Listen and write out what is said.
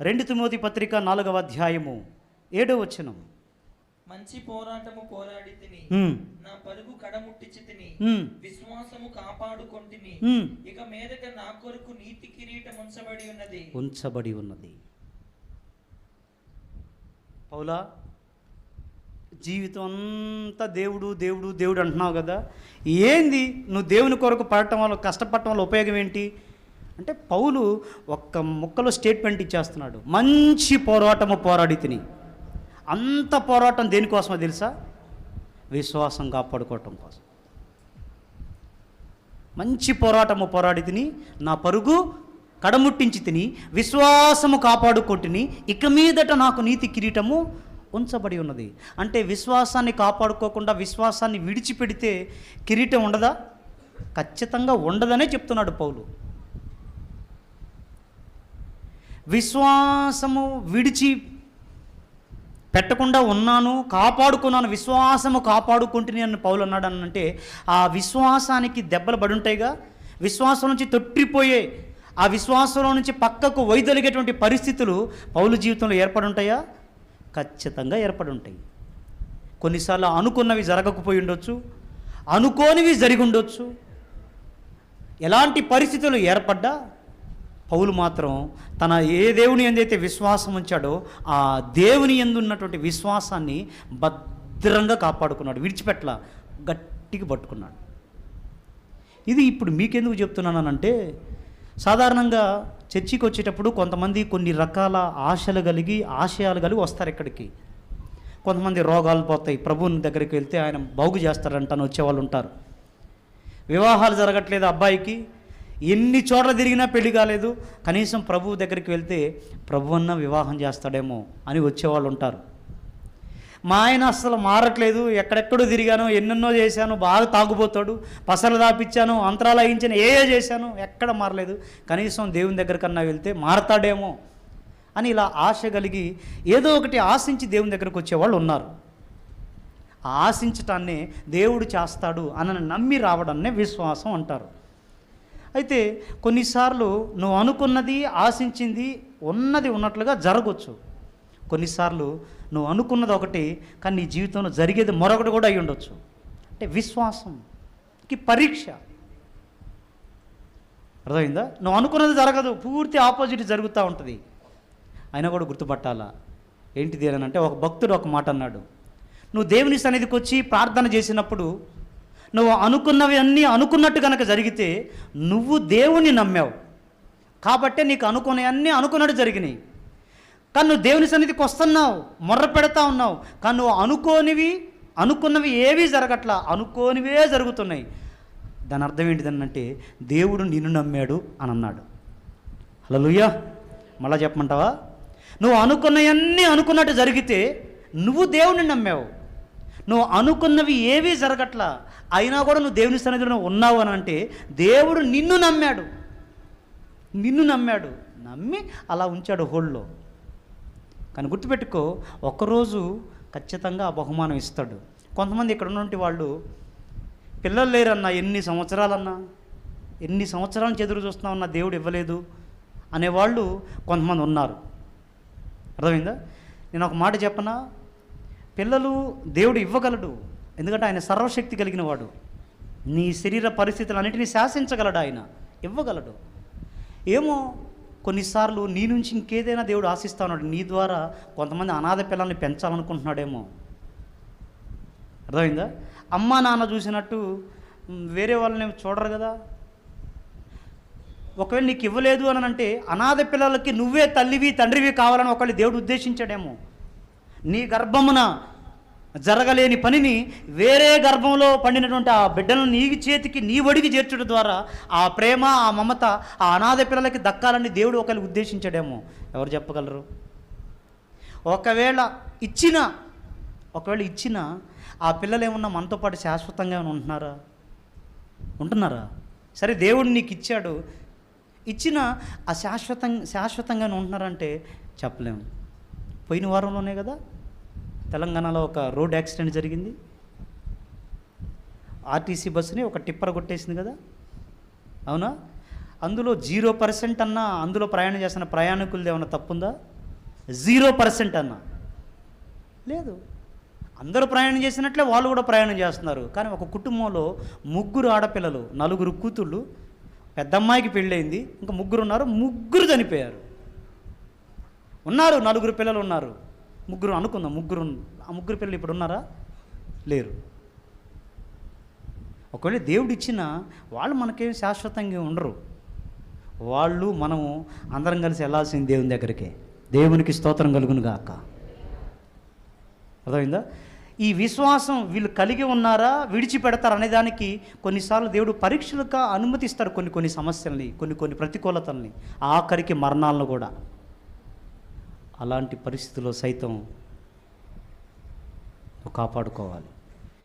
రెండు తిమోతి పత్రిక నాలుగవ అధ్యాయము ఏడో వచనం. మంచి పోరాటము పోరాడి తిని నా పరుగు కడముట్టించి తిని విశ్వాసము కాపాడుకొంటిని. ఇక మీదట నా కొరకు నీతి కిరీటం ఉంచబడి ఉన్నది. ఉంచబడి ఉన్నది. పౌలా జీవితం అంతా దేవుడు దేవుడు దేవుడు అంటున్నావు కదా? ఏంది? నువ్వు దేవుని కొరకు పడటం వల్ల కష్టపడటం వల్ల ఉపయోగం ఏంటి? అంటే పౌలు ఒక్క ముక్కలో స్టేట్మెంట్ ఇచ్చేస్తున్నాడు. మంచి పోరాటము పోరాడి తిని. అంత పోరాటం దేనికోసమో తెలుసా? విశ్వాసం కాపాడుకోవటం కోసం. మంచి పోరాటము పోరాడి తిని నా పరుగు కడముట్టించి తిని విశ్వాసము కాపాడుకొట్టిని ఇక మీదట నాకు నీతి కిరీటము ఉంచబడి ఉన్నది. అంటే విశ్వాసాన్ని కాపాడుకోకుండా విశ్వాసాన్ని విడిచిపెడితే కిరీటం ఉండదా? ఖచ్చితంగా ఉండదనే చెప్తున్నాడు పౌలు. విశ్వాసము విడిచి పెట్టకుండా ఉన్నాను కాపాడుకున్నాను విశ్వాసము కాపాడుకుంటుని అని పౌలు అన్నాడు అంటే ఆ విశ్వాసానికి దెబ్బలు పడి ఉంటాయిగా విశ్వాసం నుంచి తొట్టిపోయే ఆ విశ్వాసంలో నుంచి పక్కకు వైదొలిగేటువంటి పరిస్థితులు పౌలు జీవితంలో ఏర్పడి ఉంటాయా ఖచ్చితంగా ఏర్పడి ఉంటాయి కొన్నిసార్లు అనుకున్నవి జరగకపోయి ఉండొచ్చు అనుకోనివి జరిగి ఉండొచ్చు. ఎలాంటి పరిస్థితులు ఏర్పడ్డా పౌలు మాత్రం తన ఏ దేవుని ఎందైతే విశ్వాసం ఉంచాడో ఆ దేవుని ఎందు ఉన్నటువంటి విశ్వాసాన్ని భద్రంగా కాపాడుకున్నాడు విడిచిపెట్టల గట్టిగా పట్టుకున్నాడు. ఇది ఇప్పుడు మీకెందుకు చెప్తున్నానంటే సాధారణంగా చర్చికి వచ్చేటప్పుడు కొంతమంది కొన్ని రకాల ఆశలు కలిగి ఆశయాలు కలిగి వస్తారు ఇక్కడికి. కొంతమంది రోగాలు పోతాయి ప్రభువుని దగ్గరికి వెళ్తే ఆయన బాగు చేస్తారంట అని వచ్చేవాళ్ళు ఉంటారు. వివాహాలు జరగట్లేదు అబ్బాయికి ఎన్ని చోట్ల తిరిగినా పెళ్ళి కాలేదు. కనీసం ప్రభువు దగ్గరికి వెళ్తే ప్రభు అన్న వివాహం చేస్తాడేమో అని వచ్చేవాళ్ళు ఉంటారు. మా ఆయన అస్సలు మారట్లేదు. ఎక్కడెక్కడో తిరిగాను ఎన్నెన్నో చేశాను బాగా తాగుపోతాడు పసలు దాపించాను అంతరాలు అయించాను ఏ ఏ చేశాను ఎక్కడ మారలేదు. కనీసం దేవుని దగ్గర కన్నా వెళ్తే మారతాడేమో అని ఇలా ఆశ కలిగి ఏదో ఒకటి ఆశించి దేవుని దగ్గరకు వచ్చేవాళ్ళు ఉన్నారు. ఆశించటాన్నే దేవుడు చేస్తాడు అని నమ్మి రావడాన్నే విశ్వాసం అంటారు. అయితే కొన్నిసార్లు నువ్వు అనుకున్నది ఆశించింది ఉన్నది ఉన్నట్లుగా జరగవచ్చు కొన్నిసార్లు నువ్వు అనుకున్నది ఒకటి కానీ నీ జీవితంలో జరిగేది మరొకటి కూడా అయి ఉండొచ్చు. అంటే విశ్వాసంకి పరీక్ష. అర్థమైందా? నువ్వు అనుకున్నది జరగదు పూర్తి ఆపోజిట్ జరుగుతూ ఉంటుంది. అయినా కూడా గుర్తుపట్టాలా? ఏంటిది అని అంటే ఒక భక్తుడు ఒక మాట అన్నాడు. నువ్వు దేవుని సన్నిధికి వచ్చి ప్రార్థన చేసినప్పుడు నువ్వు అనుకున్నవి అన్నీ అనుకున్నట్టు కనుక జరిగితే నువ్వు దేవుని నమ్మావు. కాబట్టే నీకు అనుకునేవన్నీ అనుకున్నట్టు జరిగినాయి. కానీ నువ్వు దేవుని సన్నిధికి వస్తున్నావు మొర్ర పెడతా ఉన్నావు. కానీ నువ్వు అనుకోనివి అనుకున్నవి ఏవీ జరగట్లా అనుకోనివే జరుగుతున్నాయి. దాని అర్థం ఏంటిదనంటే దేవుడు నిన్ను నమ్మాడు అని అన్నాడు. హలోయ మళ్ళా చెప్పమంటావా? నువ్వు అనుకున్నవన్నీ అనుకున్నట్టు జరిగితే నువ్వు దేవుణ్ణి నమ్మావు. నువ్వు అనుకున్నవి ఏవీ జరగట్లా. అయినా కూడా నువ్వు దేవుని సన్నిధిలో ఉన్నావు అని అంటే దేవుడు నిన్ను నమ్మాడు. నిన్ను నమ్మాడు. నమ్మి అలా ఉంచాడు హోల్లో. కానీ గుర్తుపెట్టుకో ఒక్కరోజు ఖచ్చితంగా ఆ బహుమానం ఇస్తాడు. కొంతమంది ఇక్కడ ఉన్నటువంటి వాళ్ళు పిల్లలు లేరన్నా ఎన్ని సంవత్సరాలన్నా ఎన్ని సంవత్సరాల నుంచి ఎదురు చూస్తున్నామన్నా దేవుడు ఇవ్వలేదు అనేవాళ్ళు కొంతమంది ఉన్నారు. అర్థమైందా? నేను ఒక మాట చెప్పనా? పిల్లలు దేవుడు ఇవ్వగలడు. ఎందుకంటే ఆయన సర్వశక్తి కలిగిన వాడు. నీ శరీర పరిస్థితులు అన్నింటినీ శాసించగలడు ఆయన. ఇవ్వగలడు. ఏమో కొన్నిసార్లు నీ నుంచి ఇంకేదైనా దేవుడు ఆశిస్తున్నాడు నీ ద్వారా కొంతమంది అనాథ పిల్లల్ని పెంచాలనుకుంటున్నాడేమో. అర్థమైందా? అమ్మ నాన్న చూసినట్టు వేరే వాళ్ళని చూడరు కదా. ఒకవేళ నీకు ఇవ్వలేదు అని అంటే అనాథ పిల్లలకి నువ్వే తల్లివి తండ్రివి కావాలని ఒకళ్ళు దేవుడు ఉద్దేశించాడేమో. నీ గర్భమున జరగలేని పనిని వేరే గర్భంలో పండినటువంటి ఆ బిడ్డలను నీ చేతికి నీ ఒడికి చేర్చడం ద్వారా ఆ ప్రేమ ఆ మమత ఆ అనాథ పిల్లలకి దక్కాలని దేవుడు ఒకరు ఉద్దేశించాడేమో. ఎవరు చెప్పగలరు? ఒకవేళ ఇచ్చిన ఒకవేళ ఇచ్చిన ఆ పిల్లలు ఏమన్నా మనతో పాటు శాశ్వతంగా ఉంటున్నారా? ఉంటున్నారా? సరే దేవుడు నీకు ఇచ్చాడు. ఇచ్చిన ఆ శాశ్వతం శాశ్వతంగా ఉంటున్నారంటే చెప్పలేము. పోయిన వారంలోనే కదా? తెలంగాణలో ఒక రోడ్ యాక్సిడెంట్ జరిగింది. ఆర్టీసీ బస్సుని ఒక టిప్పర్ కొట్టేసింది కదా. అవునా? అందులో జీరో పర్సెంట్ అన్నా అందులో ప్రయాణం చేస్తున్న ప్రయాణికులది ఏమైనా తప్పుందా? జీరో పర్సెంట్ అన్నా. లేదు. అందరూ ప్రయాణం చేసినట్లే వాళ్ళు కూడా ప్రయాణం చేస్తున్నారు. కానీ ఒక కుటుంబంలో ముగ్గురు ఆడపిల్లలు నలుగురు కూతుళ్ళు పెద్దమ్మాయికి పెళ్ళయింది. ఇంకా ముగ్గురు ఉన్నారు ముగ్గురు చనిపోయారు. ఉన్నారు నలుగురు పిల్లలు ఉన్నారు. ముగ్గురు అనుకుందాం ముగ్గురు ఆ ముగ్గురు పిల్లలు ఇప్పుడు ఉన్నారా? లేరు. ఒకవేళ దేవుడు ఇచ్చిన వాళ్ళు మనకేం శాశ్వతంగా ఉండరు. వాళ్ళు మనము అందరం కలిసి వెళ్ళాల్సింది దేవుని దగ్గరికి. దేవునికి స్తోత్రం కలుగును గాక. అర్థమైందా? ఈ విశ్వాసం వీళ్ళు కలిగి ఉన్నారా విడిచిపెడతారు అనేదానికి కొన్నిసార్లు దేవుడు పరీక్షలుగా అనుమతిస్తారు కొన్ని కొన్ని సమస్యల్ని కొన్ని కొన్ని ప్రతికూలతల్ని. ఆఖరికి మరణాలను కూడా. అలాంటి పరిస్థితుల్లో సైతం కాపాడుకోవాలి.